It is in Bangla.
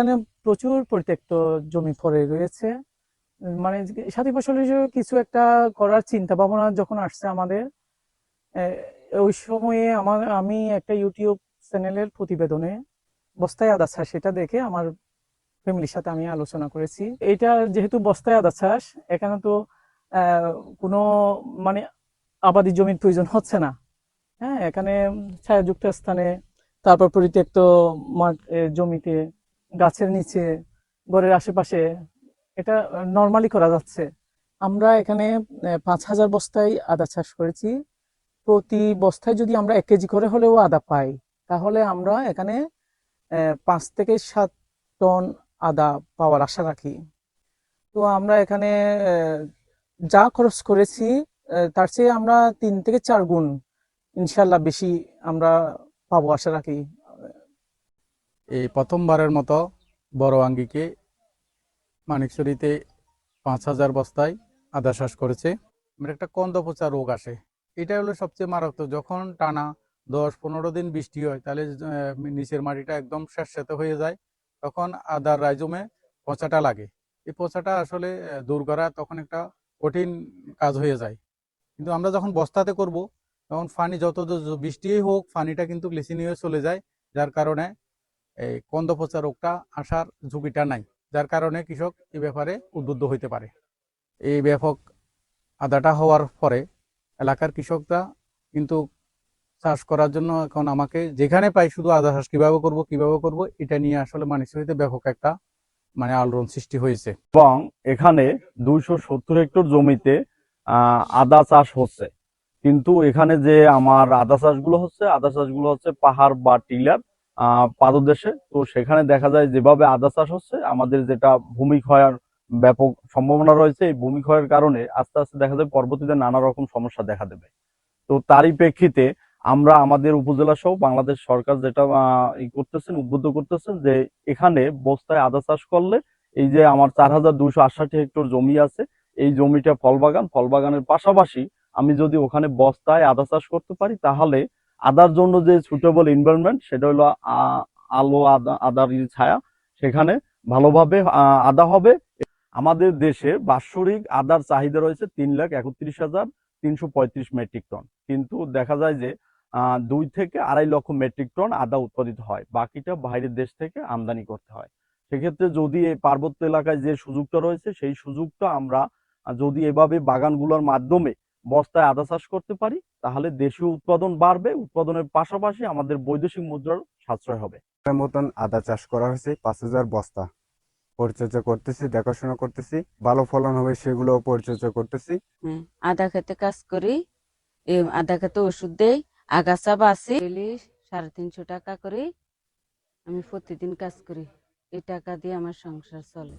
এখানে প্রচুর পরিত্যক্ত জমি পড়ে রয়েছে। মানে সাথী ফসল হিসেবে কিছু একটা করার চিন্তা ভাবনা যখন আসছে আমাদের ওই সময়ে আমার, আমি একটা ইউটিউব চ্যানেলের প্রতিবেদনে বস্তায় আদা চাষ সেটা দেখে আমার ফ্যামিলির সাথে আমি আলোচনা করেছি। এটা যেহেতু বস্তায় আদা চাষ এখানে তো কোনো মানে আবাদি জমির প্রয়োজন হচ্ছে না। হ্যাঁ এখানে ছায়াযুক্ত স্থানে তারপর পরিত্যক্ত মাঠ জমিতে গাছের নিচে, ঘরের আশেপাশে, এটা নর্মালি করা যাচ্ছে। আমরা এখানে পাঁচ হাজার বস্তায় আদা চাষ করেছি। প্রতি বস্তায় যদি আমরা এক কেজি করে হলেও আদা পাই, তাহলে আমরা এখানে পাঁচ থেকে সাত টন আদা পাওয়ার আশা রাখি। তো আমরা এখানে যা খরচ করেছি তার চেয়ে আমরা তিন থেকে চার গুণ ইনশাল্লাহ বেশি আমরা পাবো আশা রাখি। এই প্রথমবারের মতো বড় আঙ্গিকে মানিকছড়িতে পাঁচ হাজার বস্তায় আদা চাষ করেছে। আমার একটা কন্দ পচা রোগ আসে। এটা হলো সবচেয়ে মারাত্মক। যখন টানা দশ পনেরো দিন বৃষ্টি হয়, তাহলে নিচের মাটিটা একদম স্যাঁতস্যাঁতে হয়ে যায়। তখন আদার রাইজমে পচাটা লাগে। এই পচাটা আসলে দূর করা তখন একটা কঠিন কাজ হয়ে যায়। কিন্তু আমরা যখন বস্তাতে করব, তখন ফানি, যত বৃষ্টিই হোক, ফানিটা কিন্তু গ্লিসিন হয়ে চলে যায়। যার কারণে এই কন্দ পচা রোগটা আসার ঝুঁকিটা নাই, যার কারণে কৃষক এই ব্যাপারে উদ্বুদ্ধ হইতে পারে। এই ব্যাপক আদাটা হওয়ার পরে এলাকার কৃষকরা কিন্তু চাষ করার জন্য এখন আমাকে যেখানে পাই শুধু আদা চাষ কীভাবে করব কীভাবে করব, এটা নিয়ে আসলে মানিসরিতে ব্যাপক একটা মানে আলোড়ন সৃষ্টি হয়েছে। এবং এখানে দুইশো সত্তর হেক্টর জমিতে আদা চাষ হচ্ছে। কিন্তু এখানে যে আমার আদা চাষগুলো হচ্ছে, আদা চাষগুলো হচ্ছে পাহাড় বা টিলার পাদদেশে। তো সেখানে দেখা যায় যেভাবে আদা চাষ হচ্ছে, আমাদের যেটা ভূমি ক্ষয়ের ব্যাপক সম্ভাবনা রয়েছে, এই ভূমি ক্ষয়ের কারণে আস্তে আস্তে দেখা যায় পরবর্তীতে নানা রকম সমস্যা দেখা দেবে। তো তারই প্রেক্ষিতে আমরা আমাদের উপজেলা সহ বাংলাদেশ সরকার যেটা করতেছেন, উদ্বুদ্ধ করতেছেন যে এখানে বস্তায় আদা চাষ করলে এই যে আমার চার হাজার দুইশো আটষট্টি হেক্টর জমি আছে, এই জমিটা ফল বাগান ফল বাগানের পাশাপাশি আমি যদি ওখানে বস্তায় আদা চাষ করতে পারি, তাহলে আদার জন্য যে সুটেবল এনভায়রনমেন্ট সেটা হলো আলো, আদা আদার ছায়া, সেখানে ভালোভাবে আদা হবে। আমাদের দেশে বাৎসরিক আদার চাহিদা রয়েছে তিন লাখ একত্রিশ হাজার তিনশো পঁয়ত্রিশ মেট্রিক টন কিন্তু দেখা যায় যে দুই থেকে আড়াই লক্ষ মেট্রিক টন আদা উৎপাদিত হয়। বাকিটা বাইরের দেশ থেকে আমদানি করতে হয়। সেক্ষেত্রে যদি এই পার্বত্য এলাকায় যে সুযোগটা রয়েছে, সেই সুযোগটা আমরা, যদি এভাবে বাগানগুলোর মাধ্যমে বস্তায় আদা চাষ করতে পারি তাহলে দেশীয় উৎপাদন বাড়বে উৎপাদনের পাশাপাশি আমাদের বৈদেশিক মুদ্রার সাশ্রয় হবে। মতন আদা চাষ করা হয়েছে পাঁচ হাজার বস্তা। পরিচর্যা করতেছি দেখাশোনা করতেছি ভালো ফলন হবে সেগুলো পরিচর্যা করতেছি। আদা খেতে কাজ করি আদা খেতে ওষুধ দেই আগাছা বাসি সাড়ে তিনশো টাকা করে আমি প্রতিদিন কাজ করি এই টাকা দিয়ে আমার সংসার চলে।